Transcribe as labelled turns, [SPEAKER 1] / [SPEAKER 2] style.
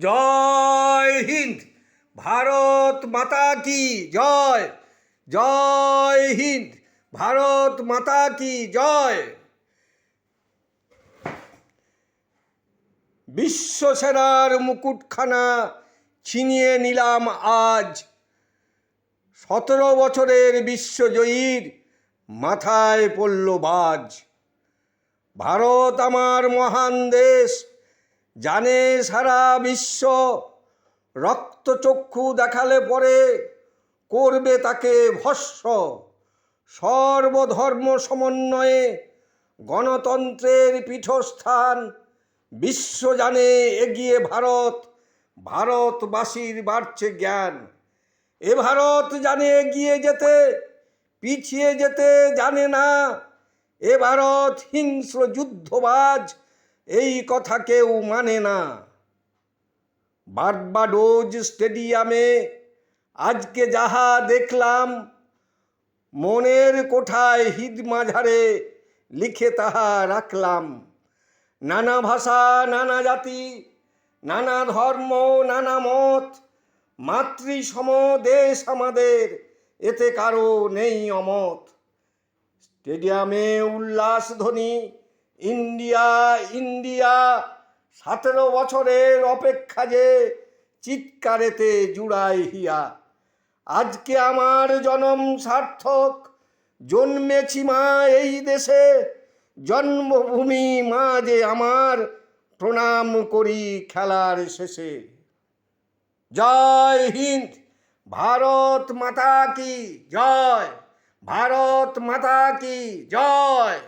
[SPEAKER 1] জয় হিন্দ, ভারত মাতা কি জয়? জয় হিন্দ, ভারত মাতা কি জয়? বিশ্বসেরার মুকুটখানা ছিনিয়ে নিলাম আজ। সতেরো বছরের বিশ্বজয়ীর মাথায় পড়ল বাজ। ভারত আমার মহান দেশ জানে সারা বিশ্ব রক্তচক্ষু দেখালে পরে করবে তাকে ভস্য। সর্বধর্ম সমন্বয়ে গণতন্ত্রের পীঠস্থান, বিশ্ব জানে এগিয়ে ভারত, ভারতবাসীর বাড়ছে জ্ঞান। এ ভারত জানে এগিয়ে যেতে, পিছিয়ে যেতে জানে না। এ ভারত হিংস্র যুদ্ধবাজ এই কথা কেউ মানে না। বার্বাডোজ স্টেডিয়ামে আজকে যাহা দেখলাম, মনের কোঠায় হিদ মাঝারে লিখে তাহা রাখলাম। নানা ভাষা, নানা জাতি, নানা ধর্ম, নানা মত, মাতৃসম দেশ আমাদের, এতে কারও নেই অমত। স্টেডিয়ামে উল্লাস ধ্বনি ইন্ডিয়া ইন্ডিয়া, সতেরো বছরের অপেক্ষা যে চিৎকারেতে জুড়াই হিয়া। আজকে আমার জনম সার্থক, জন্মেছি মা এই দেশে, জন্মভূমি মা যে আমার, প্রণাম করি খেলার শেষে। জয় হিন্দ, ভারত মাতা কি জয়? ভারত মাতা কি জয়?